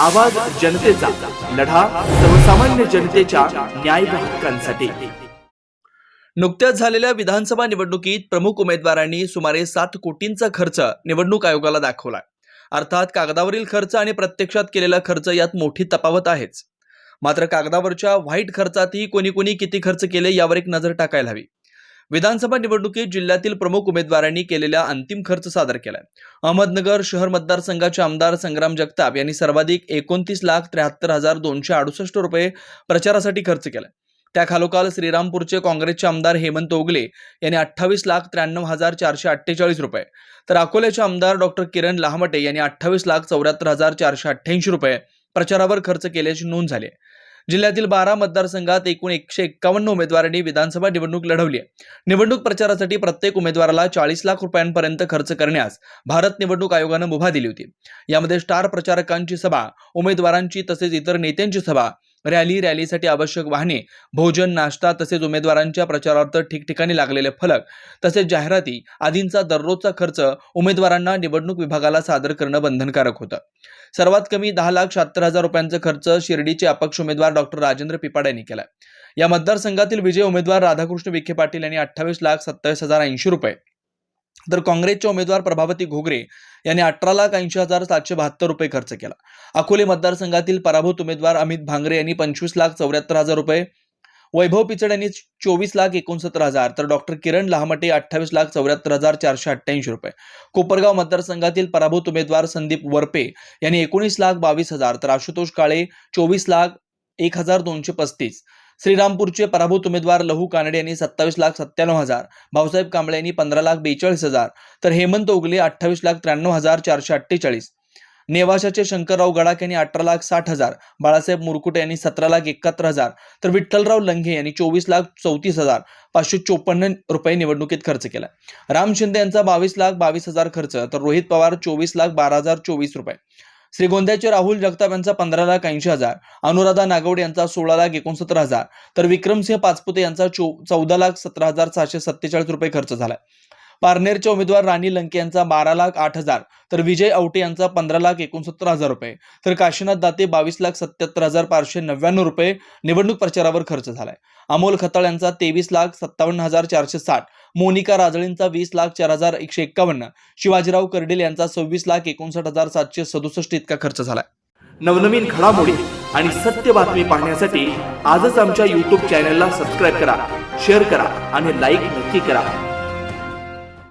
आवाज जनतेचा लढा सर्वसामान्य जनतेच्या न्याय हक्कांसाठी. नुकत्याच झालेल्या विधानसभा निवडणुकीत प्रमुख उमेदवारांनी सुमारे सात कोटींचा खर्च निवडणूक आयोगाला दाखवलाय. अर्थात कागदावरील खर्च आणि प्रत्यक्षात केलेला खर्च यात मोठी तफावत आहेच. मात्र कागदावरच्या व्हाईट खर्चातही कोणी कोणी किती खर्च केले यावर एक नजर टाकायला हवी. विधानसभा निवडणुकीत जिल्ह्यातील प्रमुख उमेदवारांनी केलेला अंतिम खर्च सादर केलाय अहमदनगर शहर मतदारसंघाचे आमदार संग्राम जगताप यांनी सर्वाधिक एकोणतीस लाख त्र्याहत्तर हजार दोनशे अडुसष्ट रुपये प्रचारासाठी खर्च केलाय त्याखालोखाल श्रीरामपूरचे काँग्रेसचे आमदार हेमंत ओगले यांनी अठ्ठावीस लाख त्र्याण्णव हजार चारशे अठ्ठेचाळीस रुपये तर अकोल्याचे आमदार डॉक्टर किरण लहामटे यांनी अठ्ठावीस लाख चौऱ्याहत्तर हजार चारशे अठ्ठ्याऐंशी रुपये प्रचारावर खर्च केल्याची नोंद झाली आहे. जिल्ह्यातील बारा मतदारसंघात एकूण एकशे एक्कावन्न उमेदवारांनी विधानसभा निवडणूक लढवली आहे. निवडणूक प्रचारासाठी प्रत्येक उमेदवाराला चाळीस लाख रुपयांपर्यंत खर्च करण्यास भारत निवडणूक आयोगानं मुभा दिली होती. यामध्ये स्टार प्रचारकांची सभा उमेदवारांची तसेच इतर नेत्यांची सभा रॅली रॅलीसाठी आवश्यक वाहने भोजन नाश्ता तसेच उमेदवारांच्या प्रचारार्थ ठिकठिकाणी लागलेले फलक तसेच जाहिराती आदींचा दररोजचा खर्च उमेदवारांना निवडणूक विभागाला सादर करणं बंधनकारक होतं. सर्वात कमी दहा लाख शहात्तर हजार रुपयांचा खर्च शिर्डीचे अपक्ष उमेदवार डॉक्टर राजेंद्र पिपाड यांनी केला या मतदारसंघातील विजय उमेदवार राधाकृष्ण विखे पाटील यांनी अठ्ठावीस लाख सत्तावीस हजार ऐंशी रुपये तर काँग्रेसचे उमेदवार प्रभावती घोगरे यांनी अठरा लाख ऐंशी हजार सातशे बहात्तर रुपये खर्च केला. अकोले मतदारसंघातील पराभूत उमेदवार अमित भांगरे यांनी पंचवीस लाख चौऱ्याहत्तर हजार रुपये वैभव पिचड यांनी चोवीस लाख एकोणसत्तर हजार तर डॉक्टर किरण लहामटे अठ्ठावीस लाख चौऱ्याहत्तर हजार चारशे अठ्ठ्याऐंशी रुपये. कोपरगाव मतदारसंघातील पराभूत उमेदवार संदीप वरपे यांनी एकोणीस लाख बावीस हजार तर आशुतोष काळे चोवीस लाख एक हजार दोनशे पस्तीस श्रीरामपूरचे पराभूत उमेदवार लहू कानडे यांनी सत्तावीस लाख सत्त्याण्णव हजार भाऊसाहेब कांबळे यांनी पंधरा लाख बेचाळीस हजार तर हेमंत ओगले अठ्ठावीस लाख त्र्याण्णव हजार चारशे अठ्ठेचाळीस. नेवाशाचे शंकरराव गडाख यांनी अठरा लाख साठ हजार बाळासाहेब मुरकुटे यांनी सतरा लाख एकाहत्तर हजार तर विठ्ठलराव लंघे यांनी चोवीस लाख चौतीस हजार पाचशे चोपन्न रुपये निवडणुकीत खर्च केला. राम शिंदे यांचा बावीस लाख बावीस हजार खर्च तर रोहित पवार चोवीस लाख बारा हजार चोवीस रुपये. श्रीगोंद्याचे राहुल जगताप यांचा पंधरा लाख ऐंशी हजार अनुराधा नागवडे यांचा सोळा लाख एकोणसत्तर हजार तर विक्रमसिंह पाचपुते यांचा चौदा लाख सतरा हजार सातशे सत्तेचाळीस रुपये खर्च झाला पारनेरचे उमेदवार राणी लंके यांचा बारा लाख आठ हजार तर विजय औटे यांचा पंधरा लाख एकोणसत्तर हजार रुपये तर काशीनाथ दाते बावीस लाख सत्याहत्तर हजार पाचशे नव्याण्णव रुपये निवडणूक प्रचारावर खर्च झालाय. अमोल खताळ यांचा तेवीस लाख सत्तावन्न हजार चारशे साठ मोनिका राजळींचा वीस लाख चार हजार एकशे एक्कावन्न. शिवाजीराव कर्डिल यांचा सव्वीस लाख एकोणसाठ हजार सातशे सदुसष्ट इतका खर्च झालाय. नवनवीन घडामोडी आणि सत्य बातमी पाहण्यासाठी आजच आमच्या यूट्यूब चॅनलला सबस्क्राईब करा शेअर करा आणि लाईक नक्की करा.